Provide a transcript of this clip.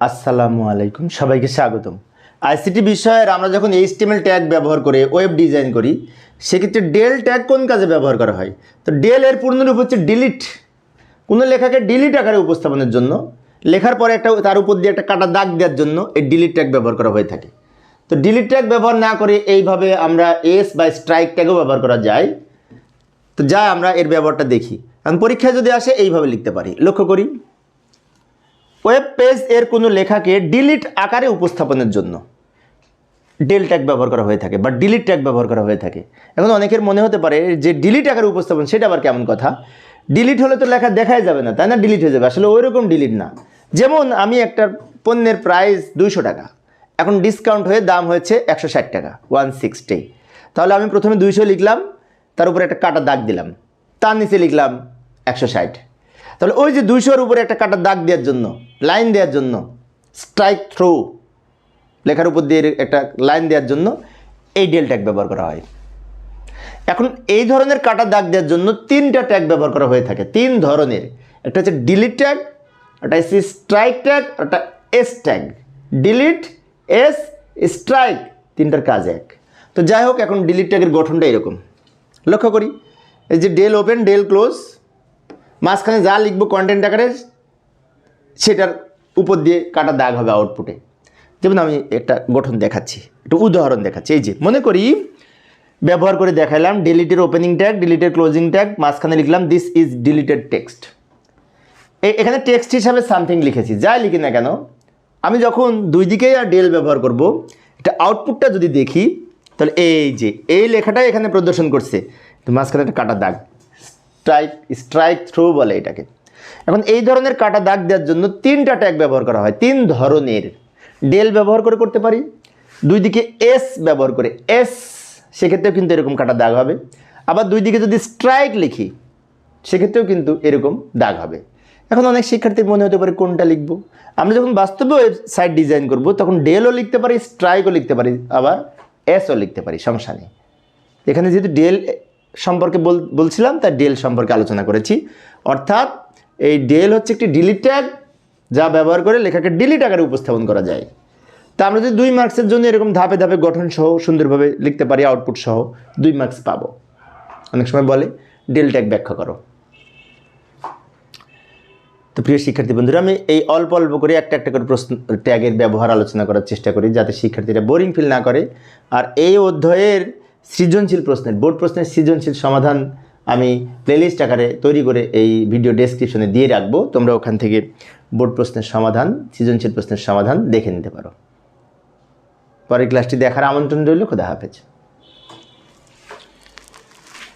আসসালামু আলাইকুম, সবাইকে স্বাগতম। আইসিটি বিষয়ের আমরা যখন এইচটিএমএল ট্যাগ ব্যবহার করে ওয়েব ডিজাইন করি, সেক্ষেত্রে ডেল ট্যাগ কোন কাজে ব্যবহার করা হয়? তো ডেল এর পূর্ণরূপ হচ্ছে ডিলিট কোনো লেখাকে ডিলিট আকারে উপস্থাপনের জন্য, লেখার পরে একটা তার উপর দিয়ে একটা কাটা দাগ দেওয়ার জন্য এই ডিলিট ট্যাগ ব্যবহার করা হয়ে থাকে। তো ডিলিট ট্যাগ ব্যবহার না করে এইভাবে আমরা এস বা স্ট্রাইক ট্যাগও ব্যবহার করা যায়। তো যা আমরা এর ব্যবহারটা দেখি। কারণ পরীক্ষায় যদি আসে, এইভাবে লিখতে পারি। লক্ষ্য করি। ওয়েব পেজ এর কোনো লেখাকে ডিলিট আকারে উপস্থাপনের জন্য। ডেল ট্যাগ ব্যবহার করা হয়ে থাকে বা ডিলিট ট্যাগ ব্যবহার করা হয়ে থাকে। এখন অনেকের মনে হতে পারে যে ডিলিট আকারে উপস্থাপন, সেটা আবার কেমন কথা? ডিলিট হলে তো লেখা দেখাই যাবে না, তাই না? ডিলিট হয়ে যাবে। আসলে ওই রকম ডিলিট না। যেমন আমি একটা পণ্যের প্রাইস দুইশো টাকা, এখন ডিসকাউন্ট হয়ে দাম হয়েছে একশো ষাট টাকা, ওয়ান সিক্সটি। তাহলে আমি প্রথমে দুইশো লিখলাম, তার উপরে একটা কাটা দাগ দিলাম, তার নিচে লিখলাম একশো ষাট। তাহলে ওই যে দুইশোর উপরে একটা কাটা দাগ দেওয়ার জন্য লাইন দেওয়ার জন্য স্ট্রাইক থ্রু লেখার উপর দিয়ে একটা লাইন দেওয়ার জন্য এই ডেল ট্যাগ ব্যবহার করা হয়। এখন এই ধরনের কাটা দাগ দেওয়ার জন্য তিনটা ট্যাগ ব্যবহার করা হয়ে থাকে, তিন ধরনের। একটা হচ্ছে ডিলিট ট্যাগ একটা হচ্ছে স্ট্রাইক ট্যাগ একটা S tag delete S strike তিনটার কাজ এক। তো যাই হোক, এখন ডিলিট ট্যাগের গঠনটা এরকম। লক্ষ্য করি, এই যে ডেল ওপেন ডেল ক্লোজ মাঝখানে যা লিখব কন্টেন্ট আকারে, সেটার উপর দিয়ে কাটা দাগ হবে আউটপুটে যেমন আমি একটা গঠন দেখাচ্ছি, একটা উদাহরণ দেখাচ্ছি। এই যে, মনে করি, ব্যবহার করে দেখালাম ডিলিটের ওপেনিং ট্যাগ ডিলিটের ক্লোজিং ট্যাগ মাঝখানে লিখলাম দিস ইজ ডিলিটেড টেক্সট এখানে টেক্সট হিসাবে সামথিং লিখেছি, যাই লিখি না কেন, আমি যখন দুই দিকেই আর ডেল ব্যবহার করব, এটা আউটপুটটা যদি দেখি, তাহলে এই যে, এই লেখাটাই এখানে প্রদর্শন করছে, তো মাঝখানে একটা কাটা দাগ। স্ট্রাইক স্ট্রাইক থ্রু বলে এটাকে। এখন এই ধরনের কাটা দাগ দেওয়ার জন্য তিনটা ট্যাগ ব্যবহার করা হয়। তিন ধরনের। ডেল ব্যবহার করে করতে পারি। দুই দিকে এস ব্যবহার করে। এস সেক্ষেত্রেও কিন্তু এরকম কাটা দাগ হবে। আবার দুই দিকে যদি স্ট্রাইক লিখি, সেক্ষেত্রেও কিন্তু এরকম দাগ হবে। এখন অনেক শিক্ষার্থীর মনে হতে পারে কোনটা লিখব? আমরা যখন বাস্তবে ওয়েবসাইট ডিজাইন করব, তখন ডেলও লিখতে পারি স্ট্রাইকও লিখতে পারি, আবার এসও লিখতে পারি, সমস্যা নেই। এখানে যেহেতু ডেল সম্পর্কে বল বলছিলাম তার ডেল সম্পর্কে আলোচনা করেছি। অর্থাৎ এই ডেল হচ্ছে একটি ডিলিট ট্যাগ যা ব্যবহার করে লেখাকে ডিলিট আকারে উপস্থাপন করা যায়। তা আমরা যদি দুই মার্কসের জন্য এরকম ধাপে ধাপে গঠন সহ সুন্দরভাবে লিখতে পারি আউটপুট সহ, দুই মার্কস পাবো। অনেক সময় বলে, ডেল ট্যাগ ব্যাখ্যা করো। তো প্রিয় শিক্ষার্থী বন্ধুরা, আমি এই অল্প অল্প করে একটা একটা করে প্রশ্ন ট্যাগের ব্যবহার আলোচনা করার চেষ্টা করি, যাতে শিক্ষার্থীরা বোরিং ফিল না করে। আর এই অধ্যায়ের সৃজনশীল প্রশ্নের, বোর্ড প্রশ্নের সৃজনশীল সমাধান আমি প্লেলিস্ট আকারে তৈরি করে এই ভিডিও ডেসক্রিপশনে দিয়ে রাখব। তোমরা ওখান থেকে বোর্ড প্রশ্নের সমাধান, সৃজনশীল প্রশ্নের সমাধান দেখে নিতে পারো। পরের ক্লাসটি দেখার আমন্ত্রণ রইল, খোদা হাফেজ।